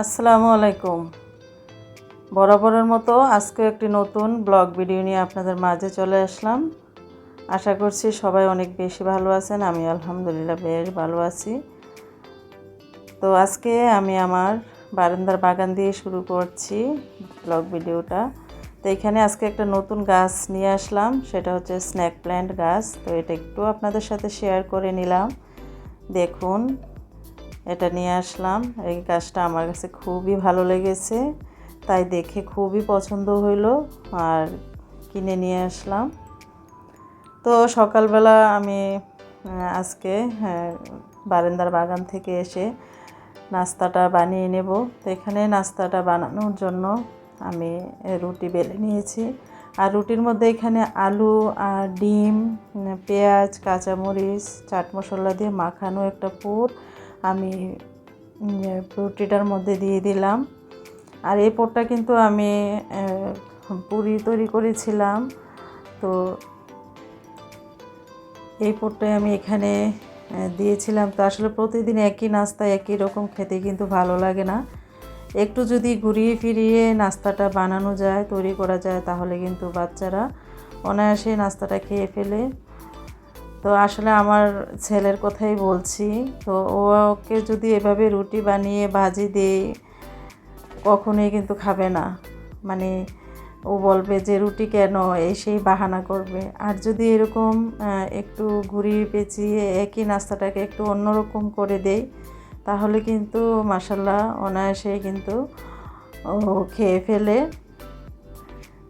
আসসালামু আলাইকুম। বরাবরের মতো আজকে একটি নতুন ব্লগ ভিডিও নিয়ে আপনাদের মাঝে চলে আসলাম। আশা করছি সবাই অনেক বেশি ভালো আছেন, আমি আলহামদুলিল্লাহ বেশ ভালো আছি। তো আজকে আমি আমার বারান্দার বাগান দিয়ে শুরু করছি ব্লগ ভিডিওটা। তো এখানে আজকে একটা নতুন গাছ নিয়ে আসলাম, সেটা হচ্ছে স্ন্যাক প্ল্যান্ট গাছ। তো এটা একটু আপনাদের সাথে শেয়ার করে নিলাম। দেখুন এটা নিয়ে আসলাম। এই গাছটা আমার কাছে খুবই ভালো লেগেছে তাই দেখে খুবই পছন্দ হইল আর কিনে নিয়ে আসলাম। তো সকালবেলা আমি আজকে হ্যাঁ, বারান্দার বাগান থেকে এসে নাস্তাটা বানিয়ে নেব। তো এখানে নাস্তাটা বানানোর জন্য আমি রুটি বেলে নিয়েছি। আর রুটির মধ্যে এখানে আলু আর ডিম পেঁয়াজ কাঁচামরিচ চাট মশলা দিয়ে মাখানো একটা পুর আমি রুটিটার মধ্যে দিয়ে দিলাম। আর এই পুরটা কিন্তু আমি পুরি তৈরি করেছিলাম। তো এই পোটটাই আমি এখানে দিয়েছিলাম। তো আসলে প্রতিদিন একই নাস্তা, একই রকম খেতে কিন্তু ভালো লাগে না। একটু যদি ঘুরিয়ে ফিরিয়ে নাস্তাটা বানানো যায়, তৈরি করা যায়, তাহলে কিন্তু বাচ্চারা অনায়াসে নাস্তাটা খেয়ে ফেলে। তো আসলে আমার ছেলের কথাই বলছি। তো ওকে যদি এভাবে রুটি বানিয়ে, ভাজি দেই কখনোই কিন্তু খাবে না। মানে ও বলবে যে, রুটি কেন? এই সেই বাহানা করবে। আর যদি এরকম একটু ঘুরিয়ে পেঁচিয়ে একই নাস্তাটাকে একটু অন্যরকম করে দেই তাহলে কিন্তু মাসাল্লাহ অনায়াসে কিন্তু ও খেয়ে ফেলে।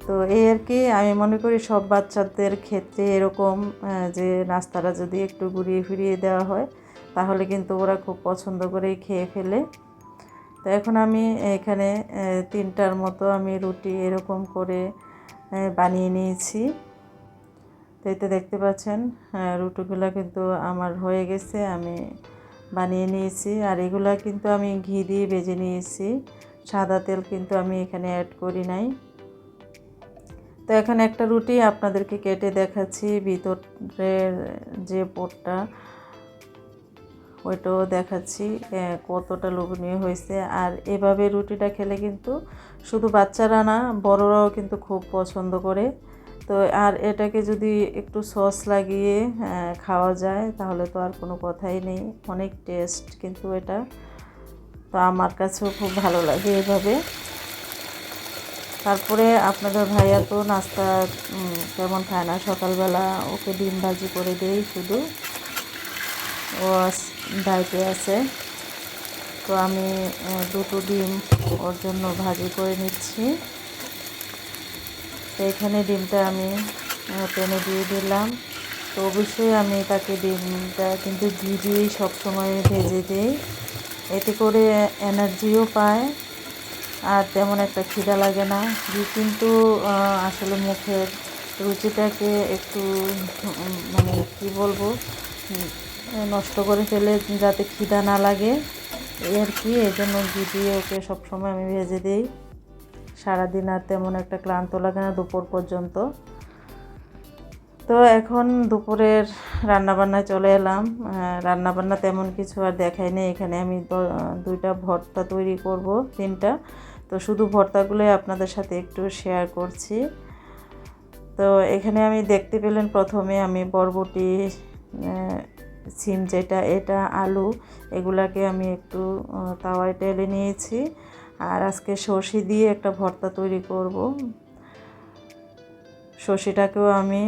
তো এই আর কি, আমি মনে করি সব বাচ্চাদের ক্ষেত্রে এরকম যে নাস্তাটা যদি একটু ঘুরিয়ে ফিরিয়ে দেওয়া হয়, তাহলে কিন্তু ওরা খুব পছন্দ করেই খেয়ে ফেলে। তো এখন আমি এখানে তিনটার মতো আমি রুটি এরকম করে বানিয়ে নিয়েছি। তো এতে দেখতে পাচ্ছেন রুটিগুলো কিন্তু আমার হয়ে গেছে, আমি বানিয়ে নিয়েছি। আর এগুলা কিন্তু আমি ঘি দিয়ে ভেজে নিয়েছি, সাদা তেল কিন্তু আমি এখানে অ্যাড করি নাই। তো এখানে একটা রুটি আপনাদেরকে কেটে দেখাচ্ছি, ভিতরের যে পোটটা ওইটাও দেখাচ্ছি কতটা লোভনীয় হয়েছে। আর এভাবে রুটিটা খেলে কিন্তু শুধু বাচ্চারা না, বড়রাও কিন্তু খুব পছন্দ করে। তো আর এটাকে যদি একটু সস লাগিয়ে খাওয়া যায়, তাহলে তো আর কোনো কথাই নেই। অনেক টেস্ট কিন্তু এটা। তো আমার কাছেও খুব ভালো লাগে এভাবে। তারপরে আপনাদের ভাইয়া তো নাস্তা তেমন খায় না। সকালবেলা ওকে ডিম ভাজি করে দেই শুধু। ও ডায়েটে আছে। তো আমি দুটো ডিম ওর জন্য ভাজি করে নিচ্ছি। তো এখানে ডিমটা আমি প্যানে দিয়ে দিলাম। তো অবশ্যই আমি তাকে ডিমটা কিন্তু ঘি দিয়েই সবসময় ভেজে দিই। এতে করে এনার্জিও পায়। আর তেমন একটা খিদা লাগে না। কিন্তু আসলে মুখের রুচিটাকে একটু মানে কী বলব নষ্ট করে ফেলে যাতে খিদা না লাগে। এই আর কি, এই জন্য ঘি দিয়ে ওকে সবসময় আমি ভেজে দিই, সারাদিন আর তেমন একটা ক্লান্ত লাগে না দুপুর পর্যন্ত। তো এখন দুপুরের রান্নাবান্নায় চলে এলাম। রান্নাবান্না তেমন কিছু আর দেখাই নেই। এখানে আমি দুইটা ভর্তা তৈরি করব, তিনটা। তো শুধু ভর্তাগুলোই আপনাদের সাথে একটু শেয়ার করছি। তো এখানে আমি দেখতে পেলেন প্রথমে আমি বরবটি সিম যেটা, এটা, আলু, এগুলাকে আমি একটু তাওয়ায় টেলে নিয়েছি। আর আজকে সর্ষে দিয়ে একটা ভর্তা তৈরি করব। সর্ষেটাকেও আমি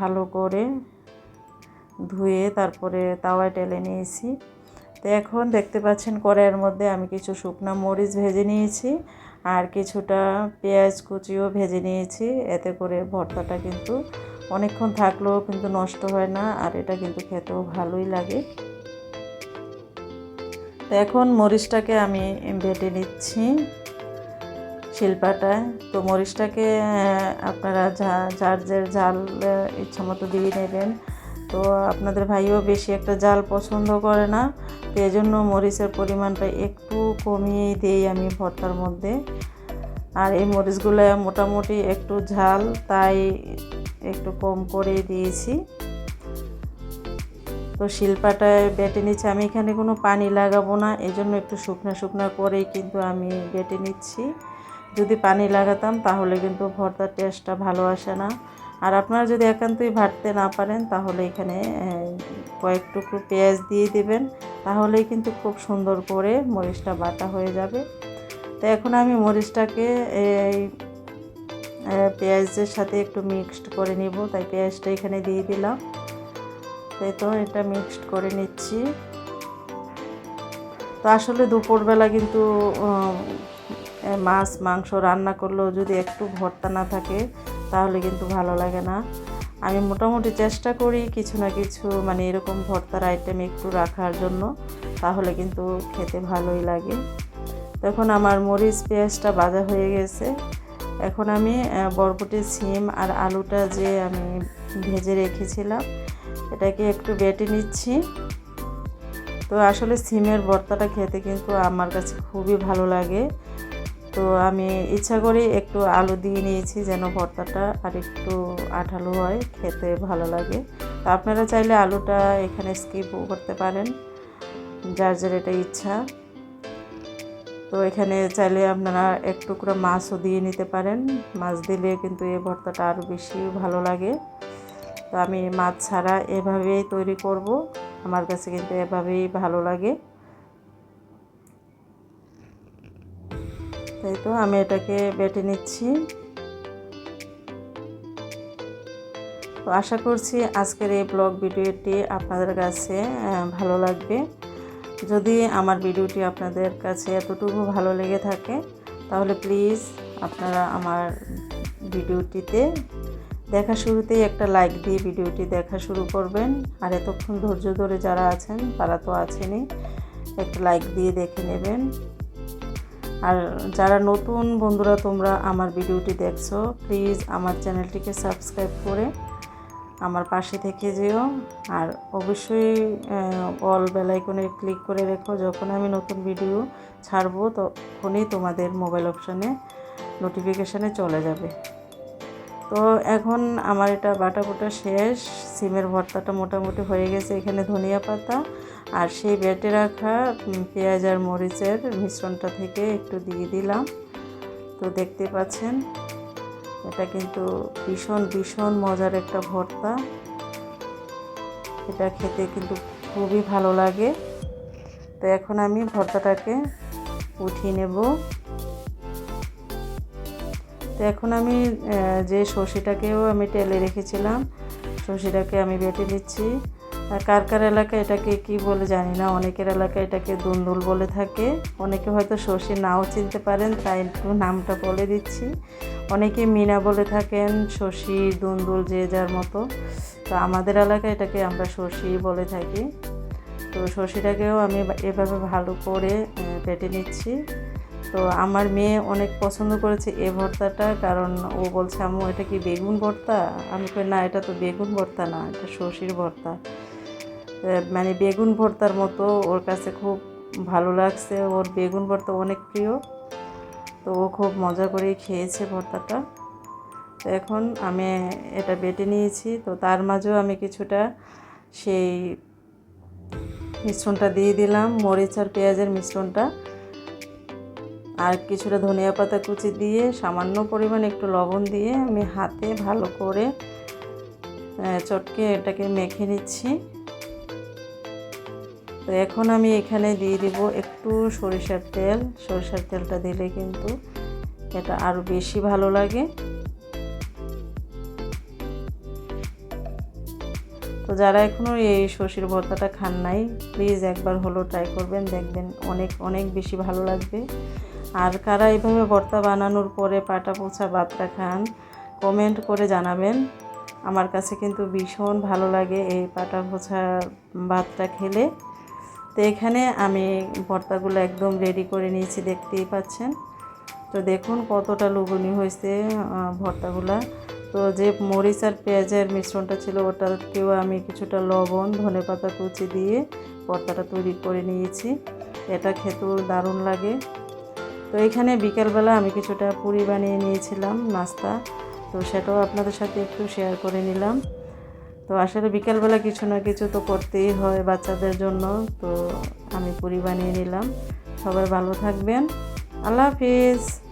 ভালো করে ধুয়ে তারপরে তাওয়ায় টেলে নিয়েছি। তো এখন দেখতে পাচ্ছেন কড়াইয়ের মধ্যে আমি কিছু শুকনো মরিচ ভেজে নিয়েছি আর কিছুটা পেঁয়াজ কুচিও ভেজে নিয়েছি। এতে করে ভর্তাটা কিন্তু অনেকক্ষণ থাকলেও কিন্তু নষ্ট হয় না আর এটা কিন্তু খেতেও ভালোই লাগে। তো এখন মরিচটাকে আমি বেটে নিচ্ছি। শিল্পাটায় তো মরিচটাকে আপনারা যা- যার যার জাল ইচ্ছা মতো দিয়ে নেবেন। তো আপনাদের ভাইও বেশি একটা জাল পছন্দ করে না, তো এই জন্য মরিচের পরিমাণটা একটু কমিয়ে দিই আমি ভর্তার মধ্যে। আর এই মরিচগুলো মোটামুটি একটু ঝাল, তাই একটু কম করে দিয়েছি। তো শিল্পাটায় বেটে নিচ্ছি। আমি এখানে কোনো পানি লাগাবো না এই জন্য একটু শুকনা শুকনো করেই কিন্তু আমি বেটে নিচ্ছি। যদি পানি লাগাতাম, তাহলে কিন্তু ভর্তার টেস্টটা ভালো আসে না। আর আপনারা যদি একান্তই ভাটতে না পারেন, তাহলে এখানে কয়েক টুকরো পেঁয়াজ দিয়ে দেবেন। তাহলেই কিন্তু খুব সুন্দর করে মরিচটা বাটা হয়ে যাবে। তো এখন আমি মরিচটাকে এই পেঁয়াজের সাথে একটু মিক্সড করে নিব। তাই পেঁয়াজটা এখানে দিয়ে দিলাম। তাই তো এটা মিক্সড করে নিচ্ছি। তো আসলে দুপুরবেলা কিন্তু মাছ, মাংস রান্না করলেও যদি একটু ভর্তা না থাকে, তাহলে কিন্তু ভালো লাগে না। আমি মোটামুটি চেষ্টা করি কিছু না কিছু মানে এরকম ভর্তার আইটেম একটু রাখার জন্য, তাহলে কিন্তু খেতে ভালোই লাগে। তখন আমার মরিচ পেঁয়াজটা বাজা হয়ে গেছে। এখন আমি বরবটি সিম আর আলুটা যে আমি ভেজে রেখেছিলাম, এটাকে একটু বেটে নিচ্ছি। তো আসলে সিমের ভর্তাটা খেতে কিন্তু আমার কাছে খুবই ভালো লাগে। তো আমি ইচ্ছা করে একটু আলু দিয়ে নিয়েছি যেন ভর্তাটা আর একটু আঠালো হয়, খেতে ভালো লাগে। তো আপনারা চাইলে আলুটা এখানে স্কিপও করতে পারেন, যার যার এটা ইচ্ছা। তো এখানে চাইলে আপনারা এক টুকরো মাছও দিয়ে নিতে পারেন। মাছ দিলে কিন্তু এই ভর্তাটা আরও বেশি ভালো লাগে। তো আমি মাছ ছাড়া এভাবেই তৈরি করব। আমার কাছে কিন্তু এভাবেই ভালো লাগে। তাই তো আমি এটাকে বেটে নিচ্ছি। তো আশা করছি আজকের এই ব্লগ ভিডিওটি আপনাদের কাছে ভালো লাগবে। যদি আমার ভিডিওটি আপনাদের কাছে এতটুকু ভালো লেগে থাকে, তাহলে প্লিজ আপনারা আমার ভিডিওটিতে দেখা শুরুতেই একটা লাইক দিয়ে ভিডিওটি দেখা শুরু করবেন। আর এতক্ষণ ধৈর্য ধরে যারা আছেন, তারা তো আছেনই, একটা লাইক দিয়ে দেখে নেবেন। আর যারা নতুন বন্ধুরা, তোমরা আমার ভিডিওটি দেখছ প্লিজ আমার চ্যানেলটিকে সাবস্ক্রাইব করে আমার পাশে থেকে যেও। আর অবশ্যই অল বেলাইকনে ক্লিক করে রেখো। যখন আমি নতুন ভিডিও ছাড়বো, তখনই তোমাদের মোবাইল অপশানে নোটিফিকেশানে চলে যাবে। তো এখন আমার এটা বাটা শেষ। সিমের ভর্তাটা মোটামুটি হয়ে গেছে। এখানে ধনিয়া পাতা আর সেই বেটে রাখা পেঁয়াজ আর মরিচের মিশ্রণটা থেকে একটু দিয়ে দিলাম। তো দেখতে পাচ্ছেন, এটা কিন্তু ভীষণ ভীষণ মজার একটা ভর্তা। এটা খেতে কিন্তু খুবই ভালো লাগে। তো এখন আমি ভর্তাটাকে উঠিয়ে নেব। তো এখন আমি যে সর্ষেটাকেও আমি তেলে রেখেছিলাম, সর্ষেটাকে আমি বেটে আর কার কার এলাকায় এটাকে কি বলে জানি না, অনেকের এলাকায় এটাকে দুন্দুল বলে থাকে। অনেকে হয়তো সর্ষে নাও চিনতে পারেন, তাই একটু নামটা বলে দিচ্ছি। অনেকে মিনা বলে থাকেন, শশী, দুন্দুল, যে যার মতো। তো আমাদের এলাকায় এটাকে আমরা শশী বলে থাকি। তো শশীটাকেও আমি এভাবে ভালো করে পেটে নিচ্ছি। তো আমার মেয়ে অনেক পছন্দ করেছে এ ভর্তাটা, কারণ ও বলছে, আম্মু, এটা কি বেগুন ভর্তা? আমি কই, না, এটা তো বেগুন ভর্তা না, এটা শশীর ভর্তা। মানে বেগুন ভর্তার মতো ওর কাছে খুব ভালো লাগছে। ওর বেগুন ভর্তা অনেক প্রিয়। তো ও খুব মজা করেই খেয়েছে ভর্তাটা। তো এখন আমি এটা বেটে নিয়েছি। তো তার মাঝেও আমি কিছুটা সেই মিশ্রণটা দিয়ে দিলাম, মরিচ আর পেঁয়াজের মিশ্রণটা। আর কিছুটা ধনিয়া পাতা কুচি দিয়ে সামান্য পরিমাণ একটু লবণ দিয়ে আমি হাতে ভালো করে চটকে এটাকে মেখে নিচ্ছি। তো এখন আমি এখানে দিয়ে দিব একটু সরিষার তেল। সরিষার তেলটা দিলে কিন্তু এটা আরও বেশি ভালো লাগে। তো যারা এখনও এই শশির ভর্তাটা খান নাই প্লিজ একবার হলো ট্রাই করবেন, দেখবেন অনেক অনেক বেশি ভালো লাগবে। আর কারা এইভাবে ভর্তা বানানোর পরে পাটা পোছা ভাতটা খান কমেন্ট করে জানাবেন। আমার কাছে কিন্তু ভীষণ ভালো লাগে এই পাটা পোছা ভাতটা খেলে। তো এখানে আমি ভর্তাগুলো একদম রেডি করে নিয়েছি, দেখতেই পাচ্ছেন। তো দেখুন কতটা লুবনি হয়েছে ভর্তাগুলা। তো যে মরিচ আর পেঁয়াজের মিশ্রণটা ছিল, ওটাকেও আমি কিছুটা লবণ, ধনে পাতা কুচি দিয়ে ভর্তাটা তৈরি করে নিয়েছি। এটা খেতেও দারুণ লাগে। তো এখানে বিকেলবেলা আমি কিছুটা পুরি বানিয়ে নিয়েছিলাম, নাস্তা। তো সেটাও আপনাদের সাথে একটু শেয়ার করে নিলাম। তো আসলে বিকালবেলা কিছু না কিছু তো করতেই হয় বাচ্চাদের জন্য। তো আমি পুরি বানিয়ে নিলাম। সবাই ভালো থাকবেন। আল্লাহ হাফিজ।